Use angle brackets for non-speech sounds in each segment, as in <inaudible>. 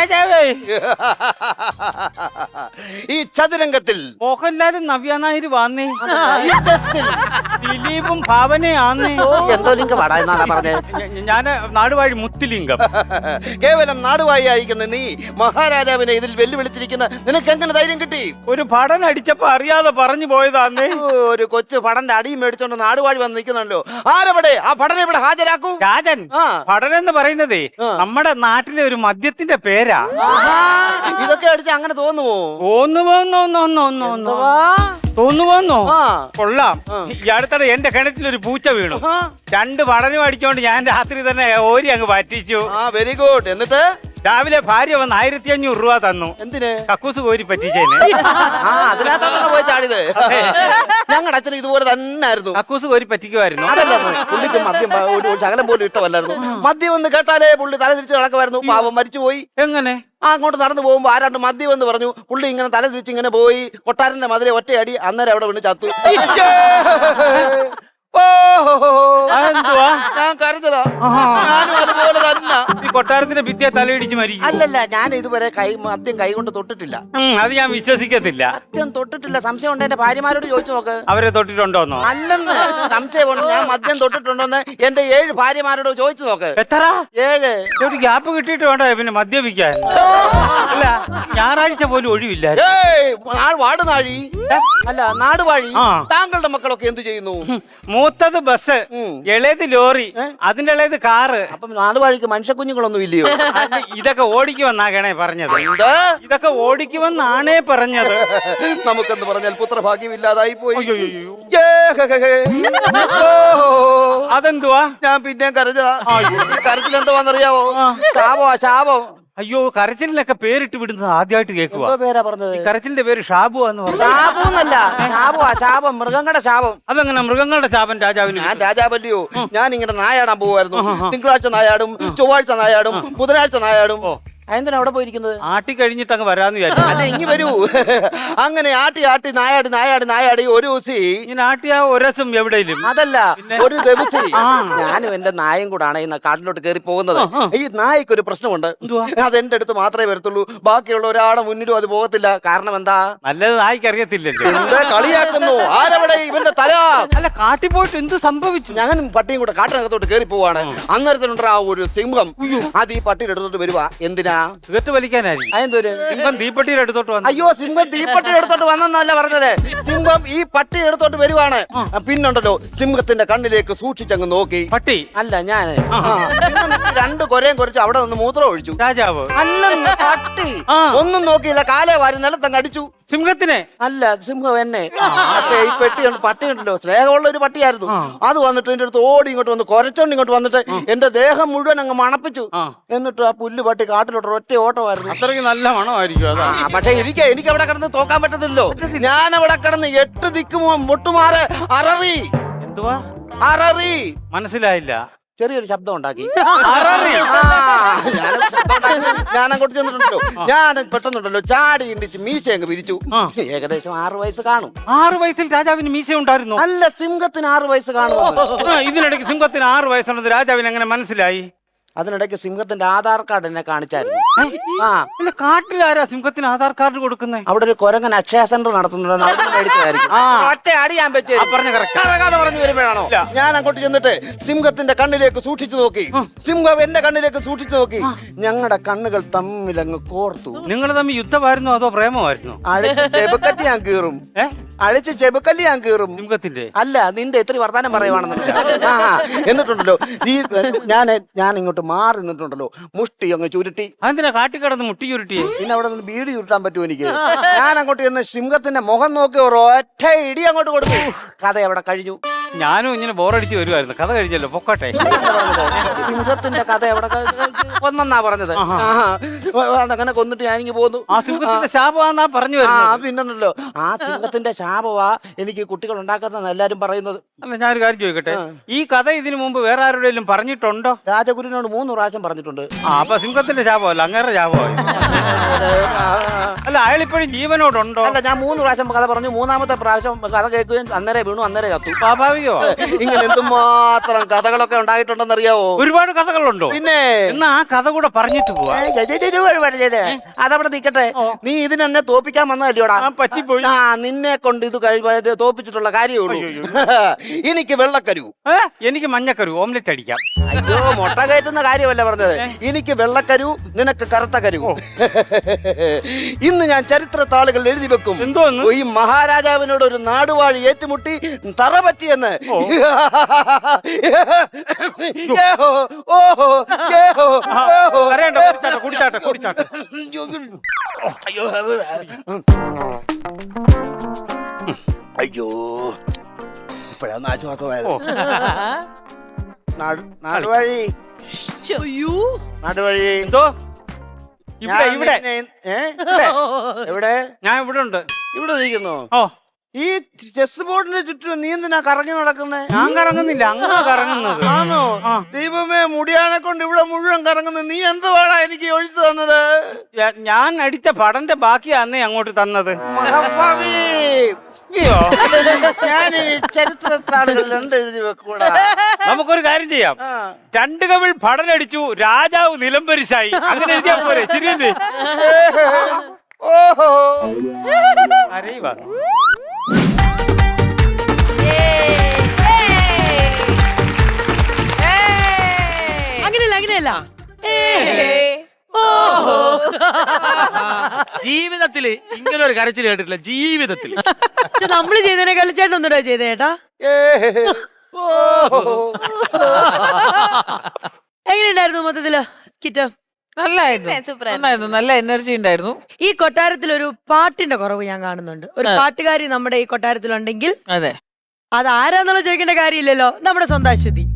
രാജാവേ. <laughs> ഈ ചതുരംഗത്തിൽ മോഹൻലാലും നവ്യ നായർ വന്നേ ദിലീപും ഭാവനയാന്നേ. എന്തോ ലിംഗം വാടാ എന്നാണ് പറഞ്ഞത് ഞാൻ നാടുവാഴി മുത്തുലിംഗം. കേവലം നാടുവാഴി ആയിരിക്കുന്ന നീ മഹാരാജാവിനെ ഇതിൽ വെല്ലുവിളിച്ചിരിക്കുന്ന നിനക്ക് എങ്ങനെ ധൈര്യം കിട്ടി? ഒരു പടൻ അടിച്ചപ്പോ അറിയാതെ പറഞ്ഞു പോയതാന്നേ. ഒരു കൊച്ചു പടന്റെ അടിയും മേടിച്ചോണ്ട് നാടുവാഴി വന്ന് നിൽക്കുന്നുണ്ടല്ലോ ആരവിടെ? ആ പടനെ ഇവിടെ ഹാജരാക്കൂ. രാജൻ ആ. പഠനം എന്ന് പറയുന്നതേ നമ്മുടെ നാട്ടിലെ ഒരു മദ്യത്തിന്റെ പേരാ. ഇതൊക്കെ അടിച്ച് അങ്ങനെ തോന്നുമോ തോന്നുവോന്നോന്നോന്നോന്നോ എന്തുവാ? തോന്നുവോന്നോ ആ. കൊള്ളാം. ഈ അടുത്തിടെ എന്റെ കിണറ്റിൽ ഒരു പൂച്ച വീണു ആ. രണ്ട് പഠനം അടിച്ചോണ്ട് ഞാൻ രാത്രി തന്നെ ഓരി അങ്ങ് പറ്റിച്ചു ആ വെരി ഗുഡ് എന്നിട്ട് രാവിലെ ഭാര്യ വന്ന് ആയിരത്തി അഞ്ഞൂറ് രൂപ തന്നു. എന്തിന്? കക്കൂസ് കോരി പറ്റിച്ചേന്. ആ അതിനകത്താണ് പോയി ചാടിയത്. ഞങ്ങളുടെ അച്ഛൻ ഇതുപോലെ തന്നെ ആയിരുന്നു കക്കൂസ് കോരി പറ്റിക്കുമായിരുന്നു. പുള്ളിക്കും പുള്ളിക്ക് മദ്യം പ- ഒരു ഒരു ശകലം പോലും ഇഷ്ടമല്ലായിരുന്നു. മദ്യം എന്ന് കേട്ടാലേ പുള്ളി തല തിരിച്ച് നടക്കുമായിരുന്നു. പാവം മരിച്ചുപോയി. എങ്ങനെ? ആ അങ്ങോട്ട് നടന്നു പോകുമ്പോൾ ആരാണ്ട് മദ്യം എന്ന് പറഞ്ഞു പുള്ളി ഇങ്ങനെ തല തിരിച്ച് ഇങ്ങനെ പോയി കൊട്ടാരന്റെ മതിലെ ഒറ്റയടി അന്നേരം അവിടെ വീണ് ചത്തു. ഓഹോ. ഹോ, ഹോ, ഹോ. അതെന്തുവാ? ഞാൻ കരുതലാ ഞാനും അതുപോലെ തന്നെ. ഈ കൊട്ടാരത്തിന്റെ ഭിത്തിയെ തലയിടിച്ച് മരിക്കും അല്ലല്ല ഞാൻ ഇതുവരെ കൈ മദ്യം കൈ കൊണ്ട് തൊട്ടിട്ടില്ല. ഉം, അത് ഞാൻ വിശ്വസിക്കത്തില്ല. മദ്യം തൊട്ടിട്ടില്ല. സംശയം ഉണ്ട്? എന്റെ ഭാര്യമാരോട് ചോദിച്ചു നോക്ക്. അവരെ തൊട്ടിട്ടുണ്ടോന്നോ? അല്ലെന്ന്. സംശയമുണ്ട് ഞാൻ മദ്യം തൊട്ടിട്ടുണ്ടോന്ന് എന്റെ ഏഴ് ഭാര്യമാരോട് ചോദിച്ചു നോക്ക്. എത്ര? ഏഴ്. ഒരു ഗ്യാപ്പ് കിട്ടിയിട്ട് വേണ്ട പിന്നെ മദ്യപിക്കാൻ. അല്ല ഞായറാഴ്ച പോലും ഒഴിവില്ല ഏയ് നാ- വാട് നാഴി. അല്ല നാട് വാഴി. ആ. താങ്കളുടെ മക്കളൊക്കെ എന്ത് ചെയ്യുന്നു? മൂത്തത് ബസ് ഉം. ഇളയത് ലോറി അതിന്റെ ഇളയത് കാറ്. അപ്പം നാടുവാഴിക്ക് മനുഷ്യ കുഞ്ഞുങ്ങളൊന്നും ഇല്ലയോ അല്ല, ഇതൊക്കെ ഓടിക്കുമെന്നാകണേ പറഞ്ഞത്. എന്താ? ഇതൊക്കെ ഓടിക്കുമെന്നാണേ പറഞ്ഞത്. നമുക്കെന്ന് പറഞ്ഞാൽ പുത്രഭാഗ്യം ഇല്ലാതായി പോയി. അയ്യോ ഏ, ഹെ, ഹെ, ഹെ. ഓ, അതെന്തുവാ? ഞാൻ പിന്നെയും കരഞ്ഞതാ. കരച്ചിൽ കരച്ചിൽ എന്തുവാന്നറിയാവോ? ശാപോ ശാപം. അയ്യോ കരച്ചിലിനൊക്കെ പേരിട്ട് വിടുന്നത് ആദ്യമായിട്ട് കേൾക്കുക എന്തോ പേരാ പറഞ്ഞത്? കരച്ചിലിന്റെ പേര് ഷാബു എന്ന് പറഞ്ഞു. ശാപോ ശാപം മൃഗങ്ങളുടെ ശാപം അതെങ്ങനെ മൃഗങ്ങളുടെ ശാപം രാജാവിന് ഞാൻ രാജാവല്ലയോ? ഞാൻ ഇങ്ങനെ നായാടാൻ പോവായിരുന്നു തിങ്കളാഴ്ച നായാടും ചൊവ്വാഴ്ച നായാടും ബുധനാഴ്ച നായാടും. എന്തിനാ അവിടെ പോയിരിക്കുന്നത്? ആട്ടി കഴിഞ്ഞിട്ട് അങ്ങ് വരാന്ന് വിചാരിച്ചു. അല്ല ഇങ്ങി വരൂ. അങ്ങനെ ആട്ടി ആട്ടി നായാടി നായാടി നായാടി ഒരു ദിവസി. ഇങ്ങനെ ആട്ടിയ ഒരസം എവിടെയും അതല്ല ഒരു ദിവസം. ഞാനും എന്റെ നായും കൂടാണ് ഈ കാട്ടിലോട്ട് കയറി പോകുന്നത്. ഈ നായ്ക്ക് ഒരു പ്രശ്നമുണ്ട് അത് എന്റെ അടുത്ത് മാത്രമേ വരത്തുള്ളൂ. ബാക്കിയുള്ള ഒരാളെ മുന്നിലും അത് പോകത്തില്ല. കാരണം എന്താ? നല്ലത് നായ്ക്ക് അറിയത്തില്ലല്ലോ. എന്താ കളിയാക്കുന്നു? ആരവിടെ ഇവന്റെ തല? അല്ല കാട്ടി പോയിട്ട് എന്ത് സംഭവിച്ചു? ഞാനും പട്ടിയും കൂടെ കാട്ടിനകത്തോട്ട് കയറി പോവാണ്. അന്നേരത്തിനുണ്ടാ ഒരു സിംഹം. അത് ഈ പട്ടിയുടെ അടുത്തോട്ട് വരുവാ. എന്തിനാ സിഗരറ്റ് വലിക്കാനായിരിക്കും. അതെന്തൊരു? സിംഹം തീപ്പെട്ടിയുടെ അടുത്തോട്ട് വന്നു. അയ്യോ സിംഹം തീപ്പട്ടി എടുത്തോട്ട് വന്നെന്നല്ല പറഞ്ഞത്. സിംഹം ഈ പട്ടി എടുത്തോട്ട് വരുവാണ്. പിന്നുണ്ടല്ലോ സിംഹത്തിന്റെ കണ്ണിലേക്ക് സൂക്ഷിച്ചങ്ങ് നോക്കി. പട്ടി? അല്ല ഞാൻ രണ്ട് കൊരയും കുറച്ച് അവിടെ നിന്ന് മൂത്രം ഒഴിച്ചു. രാജാവ്. അല്ലെന്ന് പട്ടി. ആ. ഒന്നും നോക്കിയില്ല കാലേ വാരി നിലത്തങ്ങ് അടിച്ചു. സിംഹത്തിനെ? അല്ല സിംഹം എന്നെ. പക്ഷേ ഈ പെട്ടി ഉണ്ട് പട്ടി ഉണ്ടല്ലോ സ്നേഹമുള്ള ഒരു പട്ടിയായിരുന്നു. അത് വന്നിട്ട് എന്റെ അടുത്ത് ഓടി ഇങ്ങോട്ട് വന്ന് കുരച്ചോണ്ട് ഇങ്ങോട്ട് വന്നിട്ട് എന്റെ ദേഹം മുഴുവൻ അങ്ങ് മണപ്പിച്ചു. എന്നിട്ട് ആ പുല്ല് പട്ടി കാട്ടിലോട്ട് ഒറ്റ ഓട്ടമായിരുന്നു. അത്രയ്ക്ക് നല്ല മണമായിരിക്കും അതാ. ആ, പക്ഷേ എനിക്ക് എനിക്ക് അവിടെ കിടന്ന് തോക്കാൻ പറ്റത്തില്ലല്ലോ. ഞാൻ അവിടെ കിടന്ന് എട്ട് ദിക്കും മുട്ടുമാറ് അററി എന്തുവാ? അററി മനസ്സിലായില്ല. ചെറിയൊരു ശബ്ദം ഉണ്ടാക്കി. അററി. ആ, ഞാനൊരു ശബ്ദം ഉണ്ടാക്കി. ഞാൻ അങ്ങോട്ട് ചെന്നിട്ടുണ്ടല്ലോ ഞാൻ പെട്ടെന്നുണ്ടല്ലോ ചാടി ഇണ്ടിച്ച് മീശ അങ്ങ് പിരിച്ചു ആ. ഏകദേശം ആറു വയസ്സ് കാണും. ആറു വയസ്സിൽ രാജാവിന് മീശ ഉണ്ടായിരുന്നു? അല്ല സിംഹത്തിന് ആറു വയസ്സ് കാണും ആ, ഇതിനിടയ്ക്ക് സിംഹത്തിന് ആറു വയസ്സുണ്ടത് രാജാവിന് എങ്ങനെ മനസ്സിലായി? അതിനിടയ്ക്ക് സിംഹത്തിന്റെ ആധാർ കാർഡ് എന്നെ കാണിച്ചായിരുന്നു. ആ. അല്ല കാട്ടിലാരാ സിംഹത്തിന് ആധാർ കാർഡ് കൊടുക്കുന്നത് അവിടെ ഒരു കൊരങ്ങൻ അക്ഷയ സെന്റർ നടത്തുന്നുണ്ടെന്ന് അവിടെ നിന്ന് മേടിച്ചതായിരിക്കും. ആ. ഒറ്റ അടി ഞാൻ പറ്റി പറഞ്ഞ പറഞ്ഞു വരുമ്പോഴാണോ. ഞാൻ അങ്ങോട്ട് ചെന്നിട്ട് സിംഹത്തിന്റെ കണ്ണിലേക്ക് സൂക്ഷിച്ചു നോക്കി. സിംഹം എന്റെ കണ്ണിലേക്ക് സൂക്ഷിച്ചു നോക്കി. ഞങ്ങളുടെ കണ്ണുകൾ തമ്മിൽ അങ്ങ് കോർത്തു. നിങ്ങൾ തമ്മിൽ യുദ്ധമായിരുന്നോ അതോ പ്രേമമായിരുന്നോ? അഴിച്ച് ഞാൻ കീറും. അഴിച്ച് ചെബുക്കല്ലി ഞാൻ കീറും. സിംഹത്തിന്റെ അല്ല നിന്റെ എത്ര വർത്താനം പറയുവാണെന്ന്. ആ. എന്നിട്ടുണ്ടല്ലോ ഈ ഞാൻ ഞാൻ ഇങ്ങോട്ട് മാറി നിന്നിട്ടുണ്ടല്ലോ മുഷ്ടി അങ്ങ് ചുരുട്ടി. കാട്ടി കടന്ന് മുട്ടി ചുരുട്ടി? പിന്നെ അവിടെ നിന്ന് ബീഡി ചുരുട്ടാൻ പറ്റുമോ എനിക്ക്? ഞാൻ അങ്ങോട്ട് ചെന്ന് സിംഹത്തിന്റെ മുഖം നോക്കി ഒരു ഒറ്റ ഇടി അങ്ങോട്ട് കൊടുത്തു. കഥ അവിടെ കഴിഞ്ഞു. ഞാനും ഇങ്ങനെ ബോറടിച്ച് വരുമായിരുന്നു കഥ കഴിഞ്ഞല്ലോ പൊക്കോട്ടെ. സിംഹത്തിന്റെ കഥ എവിടെ ഒന്നാ പറഞ്ഞത്? അങ്ങനെ അതങ്ങനെ കൊന്നിട്ട് ഞാനിങ്ങ് പോന്നു. ആ സിംഹത്തിന്റെ ശാപമാന്നാ പറഞ്ഞു ആ പിന്നല്ലോ ആ സിംഹത്തിന്റെ ശാപമാ എനിക്ക് കുട്ടികൾ ഉണ്ടാക്കുന്ന എല്ലാരും പറയുന്നത്. അല്ല ഞാനൊരു കാര്യം ചോദിക്കട്ടെ? ഈ കഥ ഇതിനു മുമ്പ് വേറെ ആരുടെയും പറഞ്ഞിട്ടുണ്ടോ? രാജഗുരുവിനോട് മൂന്ന് പ്രാവശ്യം പറഞ്ഞിട്ടുണ്ട്. ആ അപ്പൊ സിംഹത്തിന്റെ ശാപമല്ല അങ്ങേറെ ശാപമായി. അല്ല അയാൾ ഇപ്പോഴും ജീവനോടുണ്ടോ? അല്ല ഞാൻ മൂന്ന് പ്രാവശ്യം കഥ പറഞ്ഞു. മൂന്നാമത്തെ പ്രാവശ്യം കഥ കേൾക്കുകയും അന്നേരെ വീണു അന്നേരെ കത്തു സ്വാഭാവിക അറിയോ? ഇങ്ങനെ എന്തുമാത്രം കഥകളൊക്കെ ഉണ്ടായിട്ടുണ്ടെന്നറിയാവോ? ഒരുപാട് കഥകളുണ്ടോ? പിന്നെ എന്നാ ആ കഥ കൂടെ പറഞ്ഞിട്ട് പോവാ. അതവിടെ നിക്കട്ടെ. നീ ഇതിനെന്നെ തോപ്പിക്കാൻ വന്നതല്ലോടാ? ആ, നിന്നെ കൊണ്ട് ഇത് കഴിവ് തോപ്പിച്ചിട്ടുള്ള കാര്യമേ ഉള്ളൂ. <laughs> എനിക്ക് വെള്ളക്കരു. എനിക്ക് മഞ്ഞക്കരു ഓംലെറ്റ് അടിക്കാം. അയ്യോ മുട്ട കയറ്റുന്ന കാര്യമല്ല പറഞ്ഞത്. എനിക്ക് വെള്ളക്കരു നിനക്ക് കറുത്ത കരു. <laughs> ഇന്ന് ഞാൻ ചരിത്ര താളുകൾ എഴുതി വെക്കും. എന്തോ ഈ മഹാരാജാവിനോട് ഒരു നാടുവാഴി ഏറ്റുമുട്ടി തറ പറ്റിയെന്ന്. <laughs> ഓഹോ ഓഹോ, ഓഹോ കുടിച്ചാട്ടെ കുടിച്ചാട്ടെ അയ്യോ അയ്യോ ഇപ്പോഴാണ് ആശ്വാസമായത് നാടുവഴി അയ്യോ നാടുവഴി എന്തോ ഇവിടെ ഇവിടെ. <laughs> എവിടെ? ഞാൻ ഇവിടെ ഉണ്ട്. ഇവിടെ ഇരിക്കുന്നു ഓ. ഈ ചെസ് ബോർഡിന് ചുറ്റും നീ എന്തിനാ കറങ്ങി നടക്കുന്നേ? ഞാൻ കറങ്ങുന്നില്ല അങ്ങനെ കറങ്ങുന്നത്. ആണോ. ദൈവമേ മുടിയാനെ കൊണ്ട് ഇവിടെ മുഴുവൻ കറങ്ങുന്നു നീ എന്തുവാടാ എനിക്ക് ഒഴിച്ചു തന്നത്? ഞാൻ അടിച്ച പടന്റെ ബാക്കി അന്നേ അങ്ങോട്ട് തന്നത്. അയ്യോ. ചരിത്രത്താളുകളിൽ വെക്കൂടാ. നമുക്കൊരു കാര്യം ചെയ്യാം. രണ്ടു രണ്ട് കവിൾ പടനടിച്ചു രാജാവ് നിലംപരിശായി. അങ്ങനെ എഴുതിയാ പോരെ ശരിയല്ലേ? ഓഹോ. അറിയുവാ അങ്ങനെയല്ല അങ്ങനെയല്ല ജീവിതത്തിൽ ഇങ്ങനെ ഒരു കരച്ചിൽ കേട്ടിട്ടില്ല. ജീവിതത്തിൽ. നമ്മൾ ചെയ്തതിനെ കളിച്ചേട്ടൻ ഒന്നുകൂടെ ചെയ്തേട്ടാ ഓഹോ എങ്ങനെയുണ്ടായിരുന്നു മൊത്തത്തിൽ കിറ്റ്? നല്ലായിരുന്നു. നന്നായിരുന്നു നല്ല എനർജി ഉണ്ടായിരുന്നു. ഈ കൊട്ടാരത്തിൽ ഒരു പാട്ടിന്റെ കുറവ് ഞാൻ കാണുന്നുണ്ട്. ഒരു. പാട്ടുകാരി നമ്മുടെ ഈ കൊട്ടാരത്തിലുണ്ടെങ്കിൽ അതെ. അത് ആരാന്നുള്ള ചോദിക്കേണ്ട കാര്യമില്ലല്ലോ. നമ്മുടെ സ്വന്തം അശ്വതി.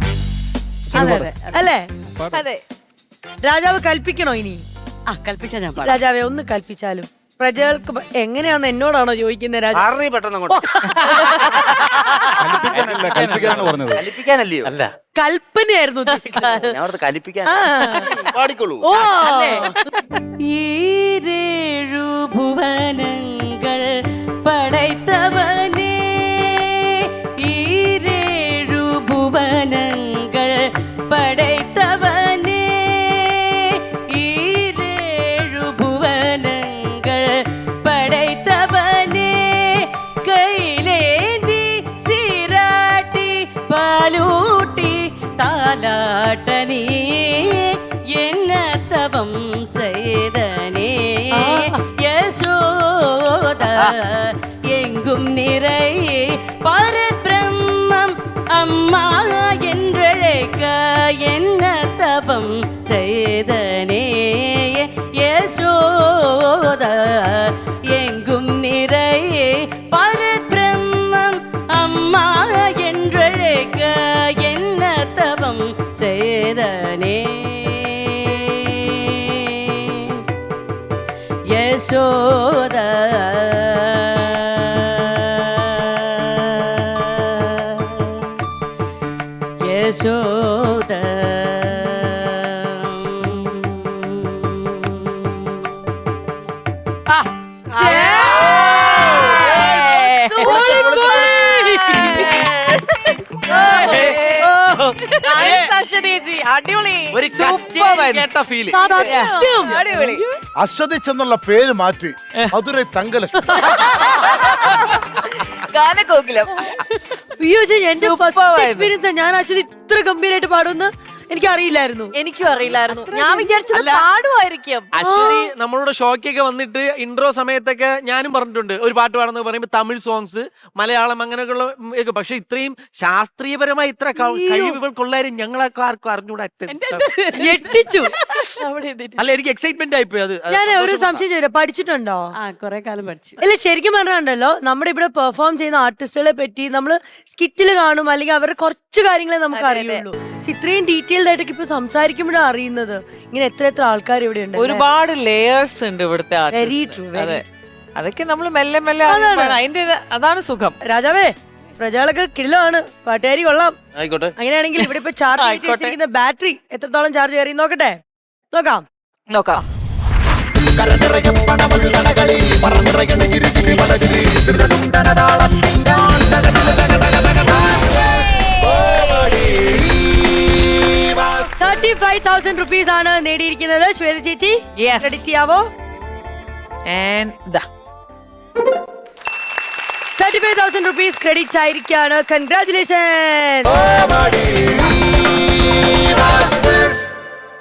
അല്ലേ? അതെ. രാജാവ് കൽപ്പിക്കണോ ഇനി? ആ കൽപ്പിച്ചാ ഞാൻ പാടാം. രാജാവെ ഒന്ന് കൽപ്പിച്ചാലും. പ്രജകൾക്ക് എങ്ങനെയാന്ന് എന്നോടാണോ ചോദിക്കുന്നത് രാജാവ്? ആറി പെട്ടെന്ന് അങ്ങോട്ട്. കൽപ്പിക്കാനല്ല കൽപ്പിക്കാനാണ് പറഞ്ഞത്. കലിപ്പിക്കാനല്ലയോ അല്ല. കൽപ്പനയായിരുന്നു. ഞാൻ അവിടുത്തെ കലിപ്പിക്കാൻ പാടിക്കോളൂ ഓ. ഈരേഴു ഭുവനങ്ങൾ எங்கும் பரபிரம்மம் அம்மா என்றழைக்க என்ன தபம் செய்தனே? யசோத எங்கும் நிறை பரபிரம்மம் அம்மா என்றழைக்க என்ன தபம் செய்தனே? யசோதா അടിപൊളി. ഒരു കച്ചേരി കേട്ട ഫീൽ അടിപൊളി. അശ്വതിച്ച് എന്നുള്ള പേര് മാറ്റി മധുരൈ തങ്കലക്ഷ്മി. അയ്യോ ചേച്ചി, എന്റെ ഫസ്റ്റ് എക്സ്പീരിയൻസ് ഞാൻ ആക്ച്വലി ഇത്ര ഗംഭീരമായിട്ട് പാടുമെന്ന് എനിക്ക് അറിയില്ലായിരുന്നു. എനിക്കും അറിയില്ലായിരുന്നു ഞാൻ വിചാരിച്ചത് അല്ല. പാടുമായിരിക്കും. അശ്വതി നമ്മളോട് ഷോക്കൊക്കെ വന്നിട്ട് ഇൻട്രോ സമയത്തൊക്കെ ഞാനും പറഞ്ഞിട്ടുണ്ട്. ഒരു പാട്ട് പാടുന്നത് പറയുമ്പോൾ തമിഴ് സോങ്സ് മലയാളം അങ്ങനെയൊക്കെയുള്ള ഉം, ഒക്കെ. പക്ഷെ ഇത്രയും ശാസ്ത്രീയപരമായി ഇത്ര ക- കഴിവുകൾ കൊള്ളാരും ഞങ്ങളൊക്കെ ആർക്കും അറിഞ്ഞൂടാ. ഞെട്ടിച്ചു. അല്ല എനിക്ക് എക്സൈറ്റ്മെന്റ് ആയിപ്പോയി അത്. അത് ഞാൻ ഒരു സന്തോഷം സംശയം ചോദിക്കാം പഠിച്ചിട്ടുണ്ടോ? ആ കൊറേ കാലം പഠിച്ചു. ഇല്ല ശരിക്കും പറഞ്ഞിട്ടുണ്ടല്ലോ നമ്മുടെ ഇവിടെ പെർഫോം ചെയ്യുന്ന ആർട്ടിസ്റ്റുകളെ പറ്റി നമ്മൾ സ്കിറ്റിൽ കാണും അല്ലെങ്കിൽ അവരുടെ കുറച്ച് കാര്യങ്ങളെ നമുക്ക്. അറിയുള്ളൂ. പക്ഷെ ഇത്രയും ഡീറ്റെയിൽഡ് ആയിട്ടൊക്കെ ഇപ്പൊ സംസാരിക്കുമ്പോഴാണ് അറിയുന്നത്. ഇങ്ങനെ എത്ര എത്ര ആൾക്കാർ ഇവിടെ ഉണ്ട് ഒരുപാട് ലേയേഴ്സ് ഉണ്ട് ഇവിടുത്തെ അതെ. അതൊക്കെ നമ്മൾ മെല്ലെ മെല്ലെ അതിന്റെ അതാണ് സുഖം. രാജാവേ പ്രജകളൊക്കെ കിള്ളാണ് പാട്ടുകാരി കൊള്ളാം. ആയിക്കോട്ടെ. അങ്ങനെയാണെങ്കിൽ ഇവിടെ ഇപ്പൊ <laughs> ചാർജ് ആയിക്കോട്ടെ. ബാറ്ററി എത്രത്തോളം ചാർജ് കയറി നോക്കട്ടെ? നോക്കാം. നോക്കാം. പറന്നിറങ്ങി ഫൈവ് തൗസൻഡ് റുപ്പീസ് ആണ് നേടിയിരിക്കുന്നത്. ശ്വേത ചേച്ചി Yes. ക്രെഡിറ്റ് ചെയ്യാവോ? And ദാ. Thirty five thousand rupees credit ആയിരിക്കാണ് congratulation